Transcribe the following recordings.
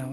လာ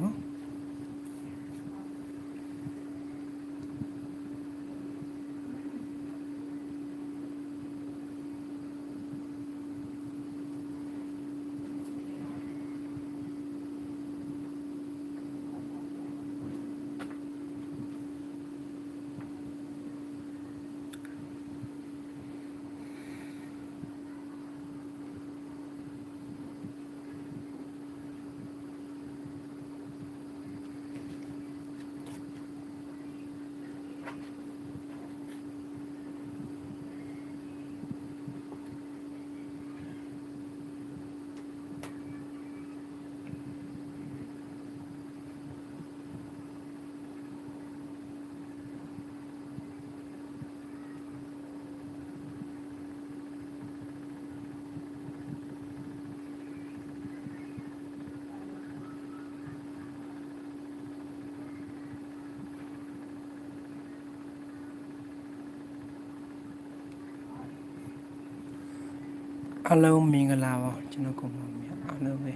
အားလုံးမင်္ဂလာပါကျွန်တော်ကိုမမြအားလုံးပဲ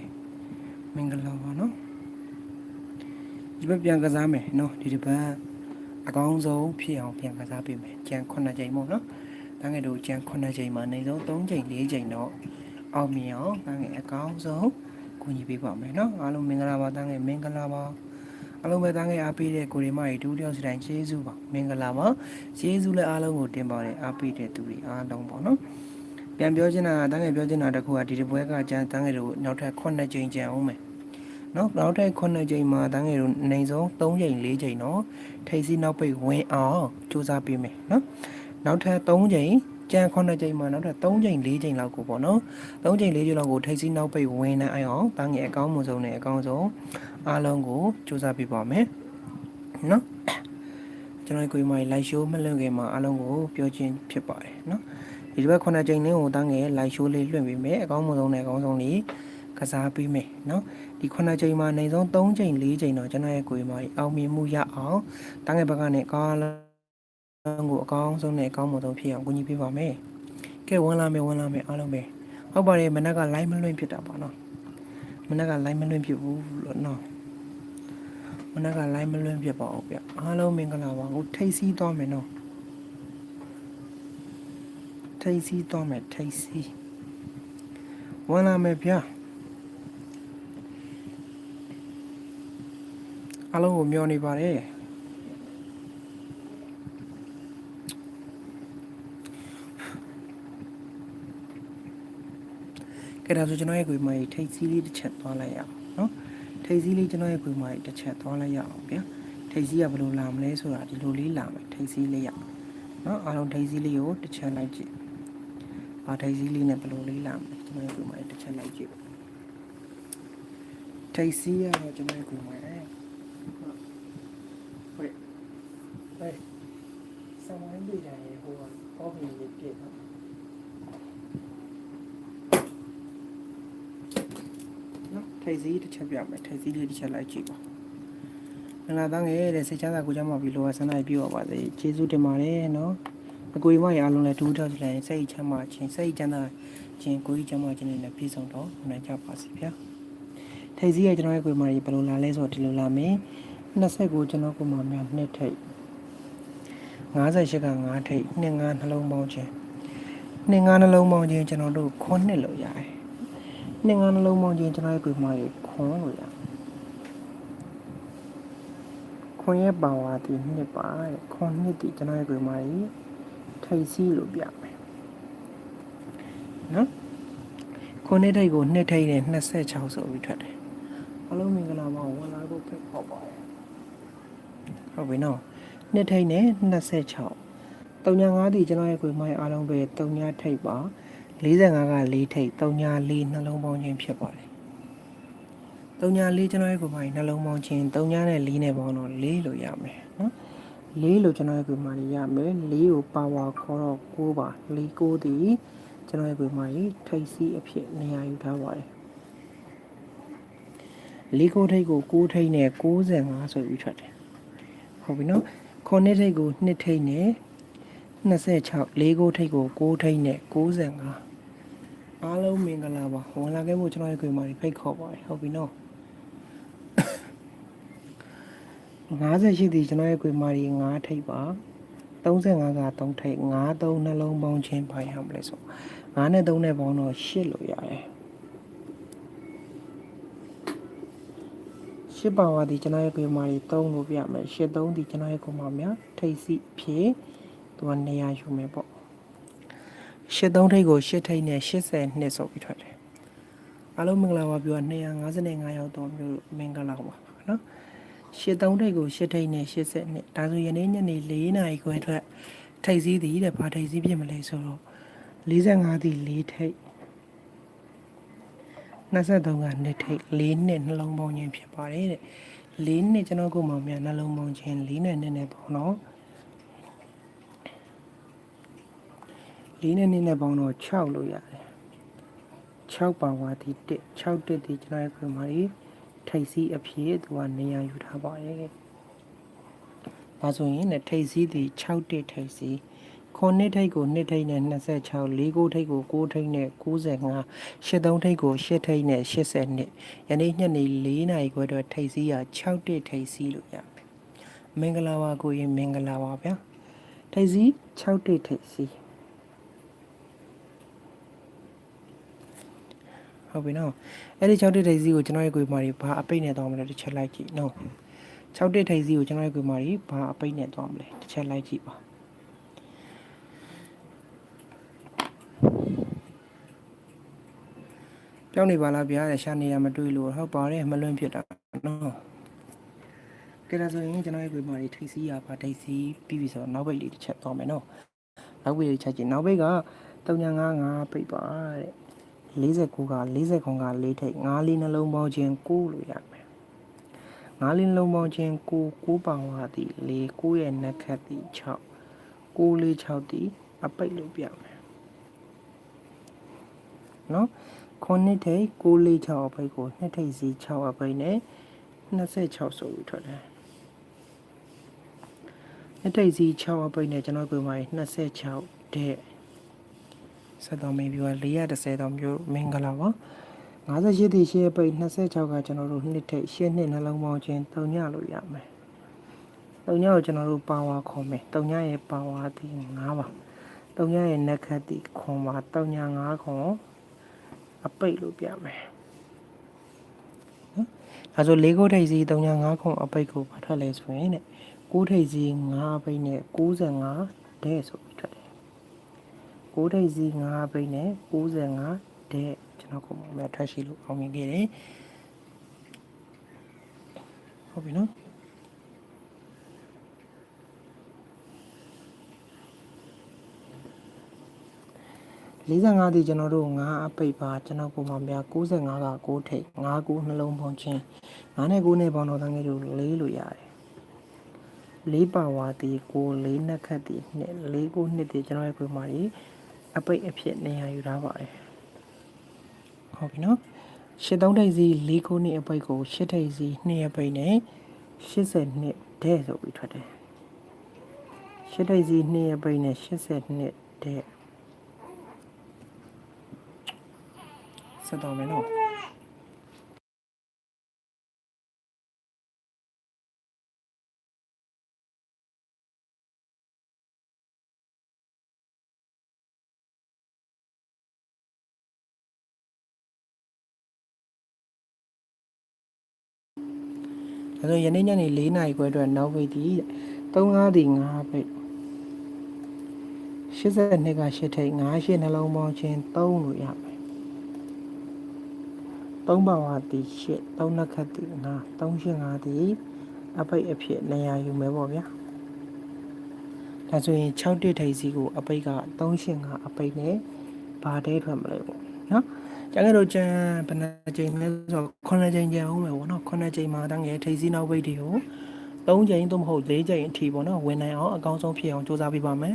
မင်္ဂလာပါနော်ဒီဘက်ပြန်ကစားမယ်နော်ဒီတစ်ပတ်အကောင်းဆုံးဖြစ်အောင်ပြန်ကစားပေးမယ်ကြံ9ချိန်ပေါ့နော်တန်းငယ်တို့ကြံ9ချိန်မှာနေဆုံး3ချိန်4ချိန်တော့အောင်မြင်အောင်တန်းငယ်အကောင်းဆုံးကူညီပေးပါမယ်နော်အားလုံးမင်္ဂလာပါတန်းငယ်မင်္ဂလာပါအားလုံးပဲတန်းငယ်အားပေးတဲ့ကိုရီမကြီးဒူးတယောက်စီတိုင်းကျေးဇူးပါမင်္ဂလာပါကျေးဇူးလည်းအားလုံးကိုတင်ပါတယ်အားပေးတဲ့သူတွေအားလုံးပေါ့နော် ပြန်ပြောချင်တာကတန်းငယ်ပြောချင်တာတစ်ခုကဒီတစ်ပွဲကကျန်တန်းငယ်တို့နောက်ထပ်9ကြိမ်ကျန်အောင်မယ်နော်နောက်ထပ်9ကြိမ်မှာတန်းငယ်တို့နေဆုံး3ကြိမ်4ကြိမ်နော်ထိပ်စီးနောက်ပိတ်ဝင်အောင်စူးစမ်းပေးမယ်နော်နောက်ထပ်3ကြိမ်ကျန်9ကြိမ်မှာနောက်ထပ်3ကြိမ်4ကြိမ်လောက်ကိုပေါ့နော်3ကြိမ်4ကြိမ်လောက်ကိုထိပ်စီးနောက်ပိတ်ဝင်နိုင်အောင်တန်းငယ်အကောင်းမှုဆုံးနဲ့အကောင်းဆုံးအားလုံးကိုစူးစမ်းပေးပါမယ်နော်ကျွန်တော်ကိုယ်မိုင် live show မလွန်ခင်မှာအားလုံးကိုပြောချင်းဖြစ်ပါတယ်နော် ဒီတစ်ပတ်ခုနှစ်ကြိမ်လင်းကိုတန်းငယ်လိုက်ရှိုးလေးလွှင့်ပေးမယ်အကောင်းဆုံးနဲ့အကောင်းဆုံးလေးကစားပေးမယ်เนาะဒီခုနှစ်ကြိမ်မှာနေဆုံး3ကြိမ်4ကြိမ်တော့ကျွန်တော်ရဲ့ကိုယ်မှာအောင်မြင်မှုရအောင်တန်းငယ်ဘက်ကနေအကောင်းလုံးကိုအကောင်းဆုံးနဲ့အကောင်းဆုံးဖြစ်အောင်ကူညီပေးပါမယ်ကဲဝင်လာမယ်ဝင်လာမယ်အားလုံးပဲဟုတ်ပါတယ်မနက်က live မလွှင့်ဖြစ်တာပါเนาะမနက်က live မလွှင့်ဖြစ်ဘူးလို့เนาะမနက်က live မလွှင့်ဖြစ်ပါဘူးဗျအားလုံးမင်္ဂလာပါဟိုထိတ်စီးသွားမယ်เนาะ ထိတ်စီးသွားမယ်ထိတ်စီးဝင်လာမယ်ဗျာအလုံးကိုမျောနေပါတယ်ကဲဒါဆိုကျွန်တော်ရဲ့ကိုယ်မကြီးထိတ်စီးလေးတစ်ချက်သွားလိုက်ရအောင်နော်ထိတ်စီးလေးကျွန်တော်ရဲ့ကိုယ်မကြီးတစ်ချက်သွားလိုက်ရအောင်ဗျာထိတ်စီးကဘယ်လိုလာမလဲဆိုတာဒီလိုလေးလာမယ်ထိတ်စီးလေးရနော်အားလုံးထိတ်စီးလေးကိုတစ်ချက်လိုက်ကြည့်။ အာထိုင်စီးလေးနဲ့ဘယ်လိုလေးလာမလဲကျွန်တော်တို့မှတစ်ချက်လိုက်ကြည့်ပါ။ထိုင်စီးရတော့ကျွန်တော်တို့မှအဲဟုတ်ဟဲ့ဆံဝိုင်းလေးတယ်ဟိုကောင်းကြီးလေးပြည့်တော့နော်ထိုင်စီးတစ်ချက်ပြမယ်ထိုင်စီးလေးတစ်ချက်လိုက်ကြည့်ပါ။မင်္ဂလာသားငယ်တဲ့စိတ်ချမ်းသာကိုကြောင့်မပြီးလောဆန္ဒပြပါပါစေ။ကျေးဇူးတင်ပါတယ်နော်။ အကိုကြီးမရအားလုံးလည်းဒူးထောက်လိုက်စိတ်ချမ်းသာခြင်းစိတ်ချမ်းသာခြင်းကိုကြီးချမ်းသာခြင်းနဲ့လည်းပြည့်စုံတော့နိုင်ကြပါစေဗျာထိပ်စီးရဲ့ကျွန်တော်ရဲ့ကိုယ်မကြီးဘယ်လိုလာလဲဆိုတော့ဒီလိုလာမယ်29ကျွန်တော်ကိုယ်မများနှစ်ထိပ်58က5ထိပ်2 5နှလုံးပေါင်းခြင်း2 5နှလုံးပေါင်းခြင်းကျွန်တော်တို့ခွန်းနှစ်လို့ရတယ်2 5နှလုံးပေါင်းခြင်းကျွန်တော်ရဲ့ကိုယ်မကြီးခွန်းလို့ရတယ်ခွန်းရဲ့ပါဝါဒီနှစ်ပါတဲ့ခွန်းနှစ်ဒီကျွန်တော်ရဲ့ကိုယ်မကြီး ထိပ်စီးလို့ပြမယ်နော်ခုနှစ်ထိပ်ကိုနှစ်ထိပ်နဲ့26ဆိုပြီးထွက်တယ်အလုံးမင်္ဂလာပါဝင်လာဖို့ဖိတ်ခေါ်ပါတယ်ဟုတ်ပြီနော်နှစ်ထိပ်နဲ့26 35ဒီကျွန်တော်ရဲ့ကိုယ်မိုင်းအားလုံးပဲ3ထိပ်ပါ45က4ထိပ်34နှလုံးပေါင်းခြင်းဖြစ်ပါတယ်34ကျွန်တော်ရဲ့ကိုယ်မိုင်းနှလုံးပေါင်းခြင်း3နဲ့4နဲ့ပေါင်းတော့4လို့ရမယ်နော် လေးလို့ကျွန်တော်ရဲ့ကွေမာကြီးရမယ်လေးကိုပါဝါခေါ်တော့6ပါလေး6ဒီကျွန်တော်ရဲ့ကွေမာကြီးထိတ်စီးအဖြစ်နေရာယူထားပါတယ်လေးကိုထိတ်ကို6ထိတ်နဲ့65ဆိုပြီးထွက်တယ်ဟုတ်ပြီနော်ခုနှစ်ထိတ်ကို2ထိတ်နဲ့26လေးကိုထိတ်ကို6ထိတ်နဲ့65အားလုံးမင်္ဂလာပါဝင်လာခဲ့မှုကျွန်တော်ရဲ့ကွေမာကြီးဖိတ်ခေါ်ပါတယ်ဟုတ်ပြီနော် 58ဒီကျွန်တော်ရဲ့ကွေမာရီ9ထိပ်ပါ35က3ထိပ်5 3နှလုံးပေါင်းချင်းပါရမလဲဆို9နဲ့3နဲ့ပေါင်းတော့8လို့ရတယ်ရှစ်ပါဝါဒီကျွန်တော်ရဲ့ကွေမာရီ3လို့ပြမယ်8 3ဒီကျွန်တော်ရဲ့ကွေမာများထိပ်စီဖြည့်သူကနေရာယူမယ်ပေါ့8 3ထိပ်ကို8ထိပ်နဲ့80နှစ်ဆိုပြီးထွက်တယ်အားလုံးမင်္ဂလာပါပြော255ရောက်တော့မျိုးမင်္ဂလာပါနော် ရှစ်သုံးထိပ်ကိုရှစ်ထိပ်နဲ့ရှစ်ဆက်နဲ့ဒါဆိုယနေ့ညနေ၄နာရီခွဲထွက်ထိပ်စည်းသည်တဲ့ဘာထိပ်စည်းဖြစ်မလဲဆိုတော့45သည်၄ထိပ်23ကနှစ်ထိပ်၄နှစ်နှလုံးပေါင်းခြင်းဖြစ်ပါတယ်တဲ့၄နှစ်ကျွန်တော်ကိုမောင်မြနှလုံးပေါင်းခြင်း၄နဲ့နှစ်နဲ့ပေါ့နော်၄နဲ့နှစ်နဲ့ပေါင်းတော့6လို့ရတယ်6ပါဝါဒီ1 6တက်ဒီကျွန်တော်ရဲ့ခွေမာကြီး ထိပ်စီးအဖြစ်သူကနေရာယူထားပါတယ်။ဒါဆိုရင်လည်းထိပ်စီးသည်6တစ်ထိပ်စီးခုနှစ်ထိပ်ကို2ထိပ်နဲ့26လေးကိုထိပ်ကို6ထိပ်နဲ့95 83ထိပ်ကို8ထိပ်နဲ့82ယနေ့ညနေ4နာရီခွဲတော့ထိပ်စီးရ6တစ်ထိပ်စီးလို့ရမယ်။မင်္ဂလာပါကိုရင်မင်္ဂလာပါဗျာ။ထိပ်စီး6တစ်ထိပ်စီး ဟုတ်ပြီနော်အဲ့ဒီ6တစ်ထိပ်စီးကိုကျွန်တော်ရဲ့ကိုမာရီဘာအပိတ်နဲ့သွားမလဲတစ်ချက်လိုက်ကြည့်နော်6တစ်ထိပ်စီးကိုကျွန်တော်ရဲ့ကိုမာရီဘာအပိတ်နဲ့သွားမလဲတစ်ချက်လိုက်ကြည့်ပါကြောက်နေပါလားဗျာတဲ့ရှာနေရမတွေ့လို့ဟုတ်ပါတယ်မလွင့်ဖြစ်တာနော်ကဲဒါဆိုရင်ကျွန်တော်ရဲ့ကိုမာရီထိပ်စီးရပါထိပ်စီးပြီးပြီဆိုတော့နောက်ပိတ်လေးတစ်ချက်သွားမယ်နော်နောက်ပိတ်လေးချက်ကြည့်နောက်ပိတ်က395ပိတ်ပါတဲ့ 49က40ခွန်က4ထိပ်5လေးနှလုံးပေါင်းခြင်း9လို့ရမယ်5လေးနှလုံးပေါင်းခြင်း9 9ပေါင်ဟာသည်4 9ရဲ့နှက်ခတ်သည်6 9လေး6သည်အပိတ်လို့ပြမယ်နော်ခုနှစ်ထိပ်9လေး6အပိတ်ကိုနှစ်ထိပ်စီ6အပိတ်နဲ့26ဆိုပြီးထွက်တယ်နှစ်ထိပ်စီ6အပိတ်နဲ့ကျွန်တော်ပြောမှာ26တဲ့ ဆက်တော်မင်းပြော430တော်မျိုးမင်္ဂလာပါ58တိရှေ့ပိတ်26ကကျွန်တော်တို့နှစ်ထိပ်ရှေ့နှစ်နှလုံးပေါင်းခြင်း3ညလို့ရမယ်3ညကိုကျွန်တော်တို့ပါဝါခေါ်မယ်3ညရဲ့ပါဝါဒီ9ပါ3ညရဲ့နက်ခတ်ဒီခွန်ပါ3ည9ခွန်အပိတ်လို့ပြမယ်နော်ဒါဆို၄ခုထိပ်စီ3ည9ခွန်အပိတ်ကိုဘာထွက်လဲဆိုရင်တဲ့9ထိပ်စီ9အပိတ်နဲ့95တဲ့ဆို ပြီးထွက်တယ်6ထိပ်စီ9ပိတ်နဲ့95တဲ့ကျွန်တော်ကိုမထွက်ရှိလို့အောင်မြင်ခဲ့တယ်ဟုတ်ပြီနော်45ဒီကျွန်တော်တို့9အပိတ်ပါကျွန်တော်ပုံမှန်ပြ95က6ထိပ်5 9နှလုံးပေါင်းချင်း9နဲ့9နဲ့ပေါင်းတော့တန်းငယ်တို့4လို့ရတယ်လေးပါဝါတီကိုလေးနှစ်ခတ်တီနှစ်လေးကိုနှစ်တီကျွန်တော်ရဲ့ပုံမှန်ကြီး အပိတ်အဖြစ်နေရာယူထားပါတယ်ဟုတ်ပြီနော်ရှစ်သုံးထိပ်စီ၄ခုနှစ်အပိတ်ကိုရှစ်ထိပ်စီနှစ်အပိတ်နဲ့80နှစ်တဲ့ဆိုပြီးထွက်တယ်ရှစ်ထိပ်စီနှစ်အပိတ်နဲ့80နှစ်တဲ့ဆက်တော်မယ်နော် ဒါဆိုယနေ့ညနေ4နာရီခွဲအတွက်နောက်ပိတ်တီး35ဒီ5ပိတ်82က8ထိပ်9 8နှလုံးပေါင်းချင်း3လို့ရမယ်3ပါဝါတီ8 3နှစ်ခတ်တီ9 3 8 5တီအပိတ်အဖြစ်နေရာယူမယ်ပေါ့ဗျာဒါဆိုရင်6တစ်ထိပ်စီကိုအပိတ်က3 8 5အပိတ်နဲ့ဘာတဲထွက်မလဲပေါ့နော် ကျန်ကတော့ကျန်ဘယ်နှကြိမ်လဲဆိုတော့9ကြိမ်ကျန်အောင်မယ်ပေါ့နော်9ကြိမ်မှာတန်းငယ်ထိပ်စီနောက်ပိတ်တွေကို3ကြိမ်သို့မဟုတ်4ကြိမ်အထိပေါ့နော်ဝင်နိုင်အောင်အကောင်းဆုံးဖြစ်အောင်စူးစမ်းပေးပါမယ်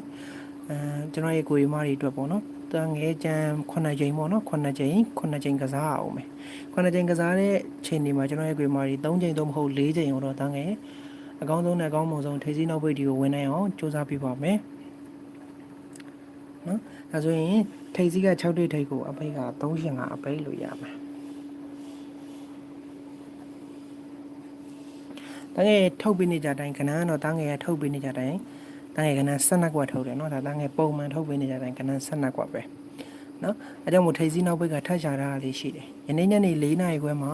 အဲကျွန်တော်ရဲ့ကိုရီမတွေအတွက်ပေါ့နော်တန်းငယ်ကျန်9ကြိမ်ပေါ့နော်9ကြိမ်9ကြိမ်ကစားအောင်မယ်9ကြိမ်ကစားတဲ့ချိန်ဒီမှာကျွန်တော်ရဲ့ကိုရီမတွေ3ကြိမ်သို့မဟုတ်4ကြိမ်တော့တန်းငယ်အကောင်းဆုံးနဲ့အကောင်းဆုံးထိပ်စီနောက်ပိတ်တွေကိုဝင်နိုင်အောင်စူးစမ်းပေးပါမယ်နော်ဒါဆိုရင် ထိပ်စီးက6တိတ်ထိပ်ကိုအပိတ်က305အပိတ်လို့ရမယ် တန်းငယ်ထုတ်ပေးနေကြတိုင်းခဏတော့တန်းငယ်ကထုတ်ပေးနေကြတိုင်းတန်းငယ်ကဏ္ဍ12ကွက်ထုတ်တယ်เนาะဒါတန်းငယ်ပုံမှန်ထုတ်ပေးနေကြတိုင်းကဏ္ဍ12ကွက်ပဲเนาะအဲကြောင့်မို့ထိပ်စီးနောက်ဘက်ကထပ်ချတာလေးရှိတယ်ယနေ့ညနေ4နာရီခွဲမှာ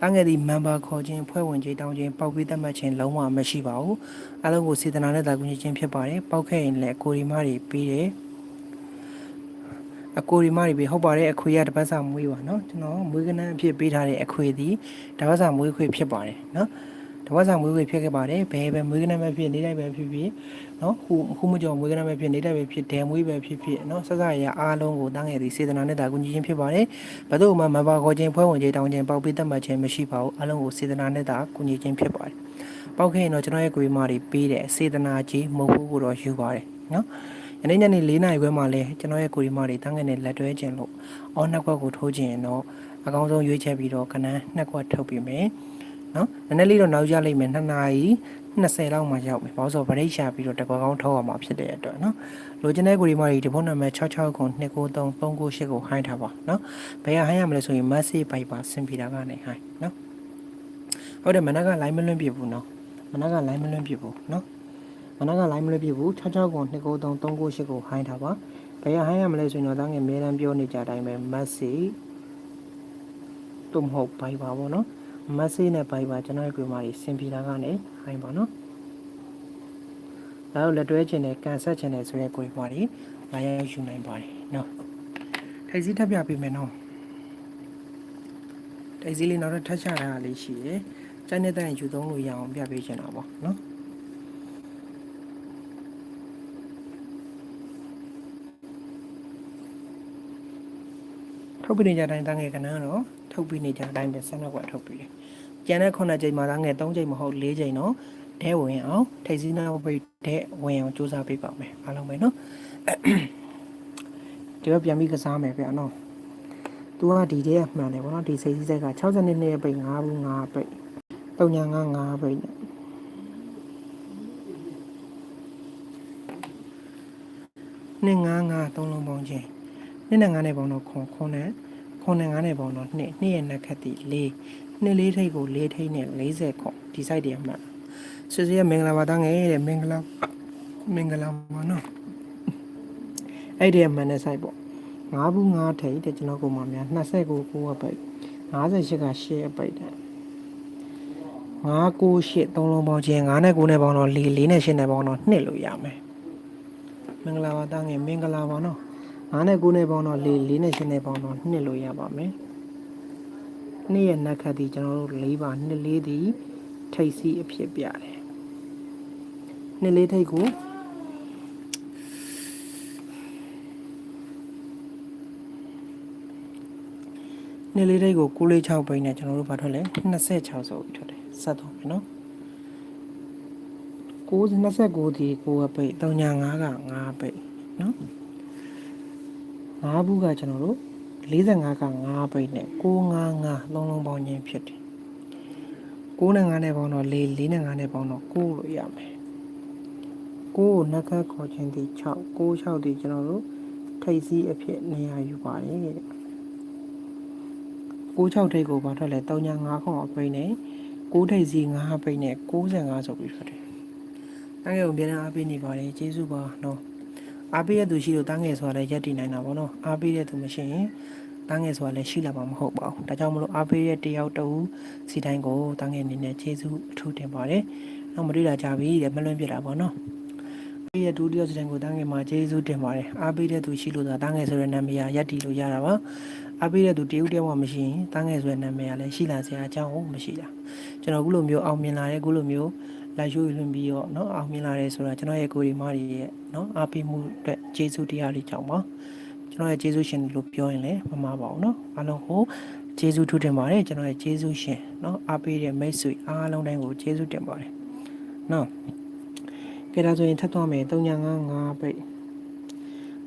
တန်းငယ်ဒီ member ခေါ်ခြင်းဖွဲ့ဝင်ခြင်းတောင်းခြင်းပေါက်ပေးသတ်မှတ်ခြင်းလုံးဝမရှိပါဘူးအားလုံးကိုစေတနာနဲ့တာကူညီခြင်းဖြစ်ပါတယ်ပေါက်ခဲ့ရင်လည်းကိုရီမတွေပြီးတယ် အကိုဒီမတွေပဲဟုတ်ပါတယ်အခွေရတပတ်စာမွေးပါနော်ကျွန်တော်မွေးကနန်းအဖြစ်ပေးထားတဲ့အခွေသည်တပတ်စာမွေးခွေဖြစ်ပါတယ်နော်တပတ်စာမွေးခွေဖြစ်ခဲ့ပါတယ်ဘယ်ပဲမွေးကနန်းပဲဖြစ်နေတိုင်းပဲဖြစ်ဖြစ်နော်ခုခုမကြော်မွေးကနန်းပဲဖြစ်နေတိုင်းပဲဖြစ်ဒဲမွေးပဲဖြစ်ဖြစ်နော်ဆက်စရရအားလုံးကိုတန်းငယ်သည်စေတနာနဲ့တာကူညီခြင်းဖြစ်ပါတယ်ဘယ်သူမှမပါခေါ်ခြင်းဖွဲ့ဝင်ခြင်းတောင်းခြင်းပေါက်ပိတ်သက်မှတ်ခြင်းမရှိပါဘူးအားလုံးကိုစေတနာနဲ့တာကူညီခြင်းဖြစ်ပါတယ်ပောက်ခဲ့ရင်တော့ကျွန်တော်ရဲ့ကိုရီမာတွေပေးတဲ့စေတနာကြီးမဟုတ်ဘူးကိုတော့ယူပါတယ်နော် ယနေ့ညနေ၄နာရီခွဲမှာလဲကျွန်တော်ရဲ့ကိုရီမတွေတန်းငယ်နဲ့လက်တွဲခြင်းလို့အော်နှစ်ခွက်ကိုထိုးခြင်းရင်တော့အကောင်းဆုံးရွေးချက်ပြီးတော့ကနန်းနှစ်ခွက်ထုတ်ပြီးမယ်နော်နည်းနည်းလေးတော့နောက်ကျလိုက်မယ်2နာရီ20လောက်မှရောက်မယ်ဘာလို့ဆိုဗရိတ်ရှာပြီးတော့တကွက်ကောင်းထုတ်ရမှာဖြစ်တဲ့အတွက်နော်လိုချင်တဲ့ကိုရီမတွေဒီဖုန်းနံပါတ်66ခု293 398ကိုဟိုင်းထားပါနော်ဘယ်ရဟိုင်းရမလဲဆိုရင် message ပိုက်ပါဆင်ပြတာကနေဟိုင်းနော်ဟုတ်တယ်မနက်က line မလွှင့်ပြဘူးနော်မနက်က line မလွှင့်ပြဘူးနော် မနက်က line မလို့ပြဘူး66ကုန်293 398ကိုဟိုင်းထားပါဘယ်ရဟိုင်းရမလဲဆိုရင်တော့တန်းငယ်အများတန်းပြောနေကြတိုင်းပဲ message တို့မဟုတ်ဘိုင်ပါဗောနော် message နဲ့ဘိုင်ပါကျွန်တော်ရဲ့ကွေမာကြီးစင်ပြတာကနေဟိုင်းပါနော်ဒါတော့လက်တွဲခြင်းနဲ့ကန်ဆက်ခြင်းနဲ့ဆိုတဲ့ကွေမာကြီးငါရရယူနိုင်ပါတယ်နော်ထိုက်စီထပ်ပြပေးမယ်နော်ထိုက်စီလေးနောက်တော့ထပ်ချတာလေးရှိရယ်ကျန်တဲ့တိုင်ယူသုံးလို့ရအောင်ပြပေးချင်တာပေါ့နော် ထုတ်ပြနေကြတိုင်းတန်းငယ်ကနန်းတော့ထုတ်ပြနေကြတိုင်းပဲဆက်နှုတ်ကထုတ်ပြတယ်။ကျန်တဲ့ခုနှစ်ချိန်မှာတန်းငယ်၃ချိန်မဟုတ်၄ချိန်တော့ဒဲဝင်အောင်ထိတ်စည်းနောက်ပိတ်ဒဲဝင်အောင်စူးစမ်းပေးပါမယ်အားလုံးပဲနော်။ဒီတော့ပြန်ပြီးကစားမယ်ဗျာနော်။ तू ကဒီတည်းကမှန်တယ်ဗောနော်ဒီစိတ်စည်းစိတ်က60နှစ်နဲ့ပိတ်5ဘူး5ပိတ်3ညာ5 5ပိတ်နဲ့နှစ်9 9 3လုံးပေါင်းချင်း နှစ်နဲ့9နဲ့ပေါင်းတော့ခွန်ခွန်နဲ့ခွန်နဲ့9နဲ့ပေါင်းတော့နှစ်နှစ်ရဲ့နှစ်ခက်တီ4နှစ်လေးထိပ်ကို4ထိပ်နဲ့40ခွန်ဒီ site တည်းမှာဆွေဆွေရမင်္ဂလာပါတန်းငယ်တဲ့မင်္ဂလာမင်္ဂလာပါနော်အဲ့ဒီအမှန်နဲ့ site ပေါ့9ဘူး9ထိပ်တဲ့ကျွန်တော်ကိုမှများ29ကို9ပိတ်58က8အပိတ်တဲ့9 9 8 3လုံးပေါင်းချင်း9နဲ့9နဲ့ပေါင်းတော့4 4နဲ့8နဲ့ပေါင်းတော့2လို့ရမယ်မင်္ဂလာပါတန်းငယ်မင်္ဂလာပါနော် 9နဲ့9နဲ့ပေါင်းတော့4 4နဲ့8နဲ့ပေါင်းတော့2လို့ရပါမယ်နှစ်ရဲ့နက်ခတ်ဒီကျွန်တော်တို့၄ပါနှစ်လေးဒီထိတ်စီအဖြစ်ပြတယ်နှစ်လေးထိတ်ကိုနှစ်လေးထိတ်ကို6လေး6ပိန်းနဲ့ကျွန်တော်တို့ဘာထွက်လဲ26ဆိုပြီးထွက်တယ်ဆက်တော့မယ်နော်9 29ဒီ9ပိတ်3ညာ5က5ပိတ်နော် 5ဘူးကကျွန်တော်တို့45က5ပိတ်နဲ့655လုံးလုံးပေါင်းခြင်းဖြစ်တယ်9နဲ့5နဲ့ပေါင်းတော့4 4နဲ့5နဲ့ပေါင်းတော့9လို့ရမယ်9ကိုနှက်ခတ်ခေါ်ခြင်းဒီ6 9 6ဒီကျွန်တော်တို့ထိပ်စီးအဖြစ်နေရာယူပါတယ်တဲ့6 6ထိပ်ကိုဘာထွက်လဲ3ညာ5ခေါ်အပိတ်နဲ့6ထိပ်စီး5ပိတ်နဲ့65ဆိုပြီးထွက်တယ်တန်းငယ်ကိုပြန်အားပေးနေပါတယ်ကျေးဇူးပါနော် အားပေးတဲ့သူရှိလို့တန်းငယ်ဆိုတာလည်းရက်တည်နိုင်တာပေါ့နော်အားပေးတဲ့သူမရှိရင်တန်းငယ်ဆိုတာလည်းရှိလာမှာမဟုတ်ပါဘူးဒါကြောင့်မလို့အားပေးတဲ့တယောက်တူစီတိုင်းကိုတန်းငယ်အနေနဲ့ကျေးဇူးအထူးတင်ပါတယ်နောက်မတွေ့တာကြပြီတဲ့မလွန့်ပြတာပေါ့နော်ပေးတဲ့ဒုတိယစီတိုင်းကိုတန်းငယ်မှာကျေးဇူးတင်ပါတယ်အားပေးတဲ့သူရှိလို့သာတန်းငယ်ဆိုတဲ့နာမည်ရရက်တည်လို့ရတာပါအားပေးတဲ့သူတယောက်တယောက်မှမရှိရင်တန်းငယ်ဆိုတဲ့နာမည်ရလည်းရှိလာစရာအကြောင်းမရှိတာကျွန်တော်အခုလိုမျိုးအောင်မြင်လာတဲ့အခုလိုမျိုး လိုက်ရွှေ့လွှင့်ပြီးတော့เนาะအောင်မြင်လာတယ်ဆိုတာကျွန်တော်ရဲ့ကိုယ်ဒီမားတွေရဲ့เนาะအားပေးမှုအတွက်ကျေးဇူးတရားလေးကြောင့်ပါကျွန်တော်ရဲ့ကျေးဇူးရှင်လို့ပြောရင်လည်းမမှားပါဘူးเนาะအားလုံးကိုကျေးဇူးထူးတင်ပါတယ်ကျွန်တော်ရဲ့ကျေးဇူးရှင်เนาะအားပေးတဲ့မိတ်ဆွေအားလုံးတိုင်းကိုကျေးဇူးတင်ပါတယ်เนาะကြည့်ဒါဆိုရင်ထပ်သွားမယ်395ပိတ်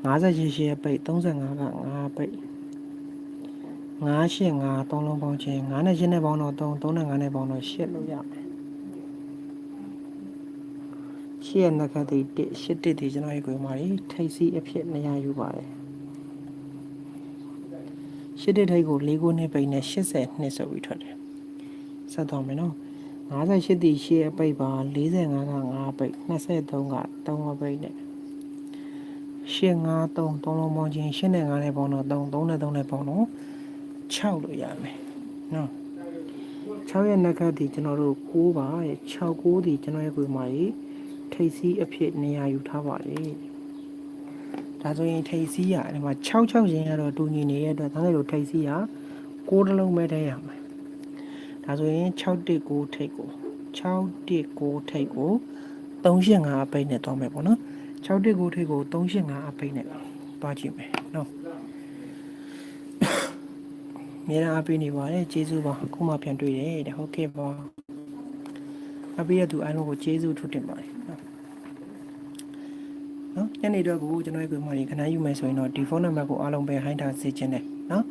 58ရှေ့ပိတ်35က5ပိတ်985 3လုံးပေါင်းခြင်း9နဲ့8နဲ့ပေါင်းတော့3 3နဲ့5နဲ့ပေါင်းတော့8လို့ရမယ် ရှေ့ရနက်ခတ်တိတစ်ရှစ်တစ်ဒီကျွန်တော်ရဲ့ကိုယ်မှာထိတ်စီအဖြစ်နေရာယူပါတယ်ရှစ်တစ်ထိတ်ကို၄ခုနှစ်ပိန်နဲ့80နှစ်ဆိုပြီးထွက်တယ်ဆက်သွားမယ်နော်58တီရှေ့အပိတ်ပါ45က5ပိတ်23က3ပိတ်နဲ့ရှေ့5 3 3လုံးပေါင်းချင်းရှေ့နဲ့5နဲ့ပေါင်းတော့3 3နဲ့3နဲ့ပေါင်းတော့6လို့ရမယ်နော်6ရဲ့နက်ခတ်ဒီကျွန်တော်တို့6ပါရဲ့6 9ဒီကျွန်တော်ရဲ့ကိုယ်မှာကြီး ထိပ်စီးအဖြစ်နေရာယူထားပါတယ်ဒါဆိုရင်ထိပ်စီးရဒီမှာ6 6ရင်းကတော့တူညီနေတဲ့အတွက်ဒါလည်းလို့ထိပ်စီးရ6တလုံးပဲတည်းရမယ်ဒါဆိုရင်6တစ်9ထိပ်ကို6တစ်9ထိပ်ကို385အပိတ်နဲ့တွားမယ်ပေါ့နော်6တစ်9ထိပ်ကို385အပိတ်နဲ့တွားကြည့်မယ်နော်မြေရာအပိတ်နေပါတယ်ကျေးဇူးပါခုမှပြန်တွေ့တယ်တဲ့ဟုတ်ကဲ့ပါအပိတ်ရသူအားလုံးကိုကျေးဇူးထုတ်တင်ပါတယ် နော်နော်ညနေတော့ကိုကျွန်တော်ရဲ့ကိုယ်မလေးခဏယူမယ်ဆိုရင်တော့ဒီဖုန်းနံပါတ်ကိုအားလုံးပဲဟိုင်းထားစေချင်တယ်နော်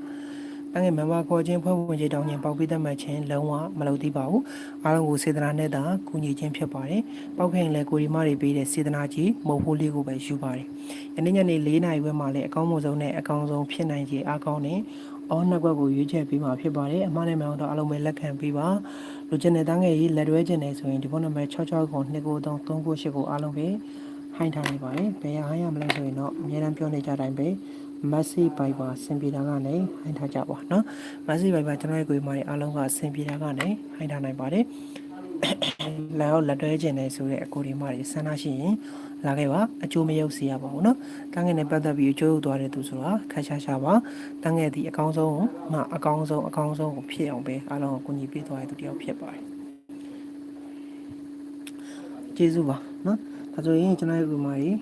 တန်းငယ်မမခေါ်ခြင်းဖွဲ့ဝင်ခြင်းတောင်းခြင်းပေါက်ပြီးတတ်မှတ်ခြင်းလုံးဝမလုပ်သေးပါဘူးအားလုံးကိုစေတနာနဲ့သာကူညီခြင်းဖြစ်ပါတယ်ပေါက်ခင်လည်းကိုရီမတွေပေးတဲ့စေတနာကြီးမဟုတ်ဖို့လေးကိုပဲယူပါတယ်ယနေ့ညနေ၄နာရီဝဲမှာလည်းအကောင်းဆုံးနဲ့အကောင်းဆုံးဖြစ်နိုင်ခြင်းအကောင်းနဲ့အော်နှစ်ကွက်ကိုရွေးချယ်ပေးမှာဖြစ်ပါတယ်အမှားနဲ့မအောင်တော့အားလုံးပဲလက်ခံပေးပါလူချင်းတဲ့တန်းငယ်ကြီးလက်တွဲခြင်းနဲ့ဆိုရင်ဒီဖုန်းနံပါတ်66ကို293 398ကိုအားလုံးပဲ ဟိုင်းထားနေပါတယ်ဘယ်ရဟိုင်းရမလဲဆိုရင်တော့အများအားပြောနေကြတိုင်းပဲ message Viber ဆင်ပြေတာကနေဟိုင်းထားကြပါเนาะ message Viber ကျွန်တော်ရဲ့ကိုယ်မတွေအားလုံးကဆင်ပြေတာကနေဟိုင်းထားနိုင်ပါတယ်လာတော့လက်တွဲခြင်းနဲ့ဆိုတဲ့အကိုဒီမတွေဆန္ဒရှိရင်လာခဲ့ပါအကျိုးမရောက်စီရပါဘူးเนาะတန်းငယ်နဲ့ပတ်သက်ပြီးအကျိုးရောက်သွားတဲ့သူဆိုတာခက်ရှာရှာပါတန်းငယ်ဒီအကောင်းဆုံးမှအကောင်းဆုံးအကောင်းဆုံးကိုဖြစ်အောင်ပဲအားလုံးကိုကူညီပေးသွားတဲ့သူတယောက်ဖြစ်ပါတယ်ကျေးဇူးပါเนาะ ဒါဆိုရင်ကျွန်တော်ရဲ့ rumor ကြီး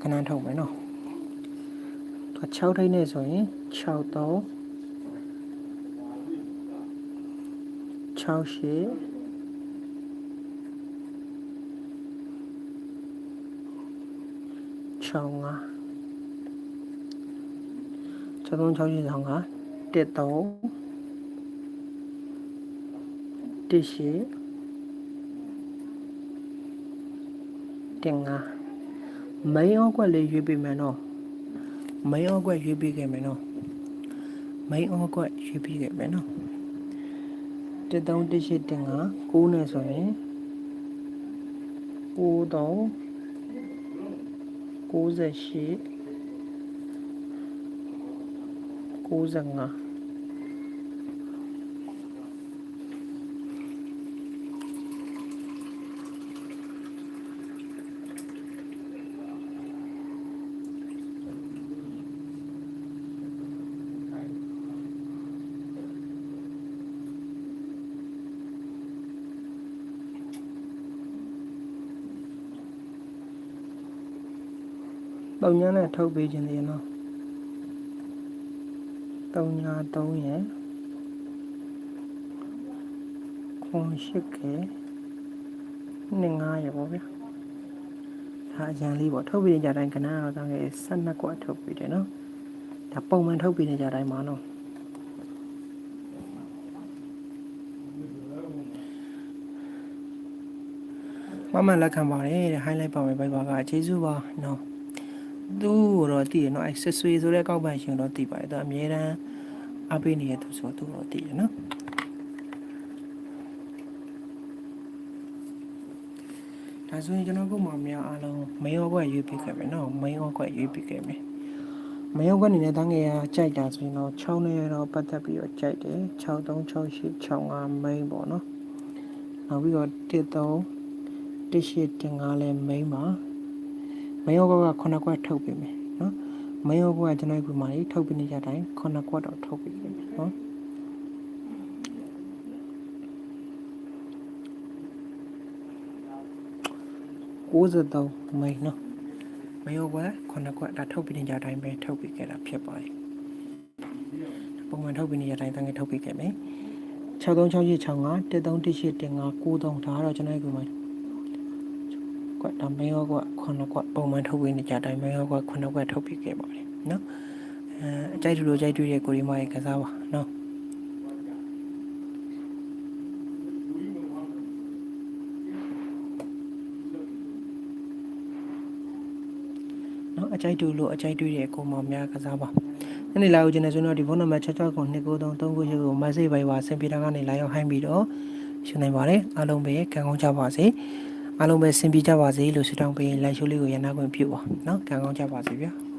ခဏထုတ်မယ်နော်သူ6ထိုင်းနဲ့ဆိုရင်6တော့6ရှစ်6 5 6368ဆောင်က13 18 တင်ငါမိန်အောက်ကွက်လေးရွေးပေးမယ်နော်မိန်အောက်ကွက်ရွေးပေးခဲ့မယ်နော်မိန်အောက်ကွက်ရွေးပေးခဲ့မယ်နော်တစ်သုံးတစ်ရှိတင်က6နဲ့ဆိုရင်6တော့98 95 ပုံညာနဲ့ထုတ်ပေးခြင်းသေးနော်တုံညာ3ရယ်ခွန်ရှိကေနှစ်9ရယ်ပေါ့ဗျာဒါအရန်လေးပေါ့ထုတ်ပေးနေကြတိုင်းကနန်းတော့တန်းငယ်12ကွက်ထုတ်ပေးတယ်နော်ဒါပုံမှန်ထုတ်ပေးနေကြတိုင်းမှာနော်မမလက်ခံပါတယ်တဲ့ highlight ပါမယ်ဘိုင်ဘာကကျေးဇူးပါနော် သူ့ကိုတော့တည်ရနော်အဲဆွဆွေဆိုတဲ့ကောက်ပန်ရှင်တော့တည်ပါတယ်သူအမြဲတမ်းအပေးနေတဲ့သူဆိုသူတော့တည်ရနော်ဒါဆိုရင်ကျွန်တော်ကမှများအားလုံးမင်းရောကွက်ရွေးပေးခဲ့မယ်နော်မင်းရောကွက်ရွေးပေးခဲ့မယ်မင်းရောကွက်အနေနဲ့တန်းငယ်ကြိုက်တာဆိုရင်တော့6နဲ့တော့ပတ်သက်ပြီးတော့ကြိုက်တယ်636865 main ပေါ့နော်နောက်ပြီးတော့13 1815လဲ main ပါ မယောကက9ခွက်ထုတ်ပေးမယ်နော်မယောကကကျွန်တော်ဒီမှာလေးထုတ်ပေးနေကြတိုင်း9ခွက်တော့ထုတ်ပေးမယ်နော်93မိန်နော်မယောက9ခွက်ဒါထုတ်ပေးနေကြတိုင်းပဲထုတ်ပေးခဲ့တာဖြစ်ပါတယ်ပုံမှန်ထုတ်ပေးနေကြတိုင်းတန်းငယ်ထုတ်ပေးခဲ့မယ်636865 131815 93ဒါကတော့ကျွန်တော်ဒီမှာ ကွက်ဒါမယောကွက်ခုနှစ်ကွက်ပုံမှန်ထုတ်ပေးနေကြတိုင်းမယောကွက်ခုနှစ်ကွက်ထုတ်ပေးခဲ့ပါတယ်နော်အဲအကြိုက်တူလို့ကြိုက်တွေ့တဲ့ကိုရီမရဲ့ကစားပါနော်နော်အကြိုက်တူလို့အကြိုက်တွေ့တဲ့ကိုမောင်များကစားပါညနေလာဦးခြင်းနဲ့ဆိုတော့ဒီဖုန်းနံပါတ်66ကို29339ကို message ပိုင်ပါဆင်ပြေတာကနေလာရောက်ဟိုင်းပြီးတော့ရှင်းနိုင်ပါတယ်အားလုံးပဲကံကောင်းကြပါစေ အားလုံးပဲဆင်ပြေကြပါစေလို့ဆုတောင်းပေးလိုက်ရှိုးလေးကိုရနာခွင့်ပြုပါနော်ခံကောင်းကြပါစေဗျာ။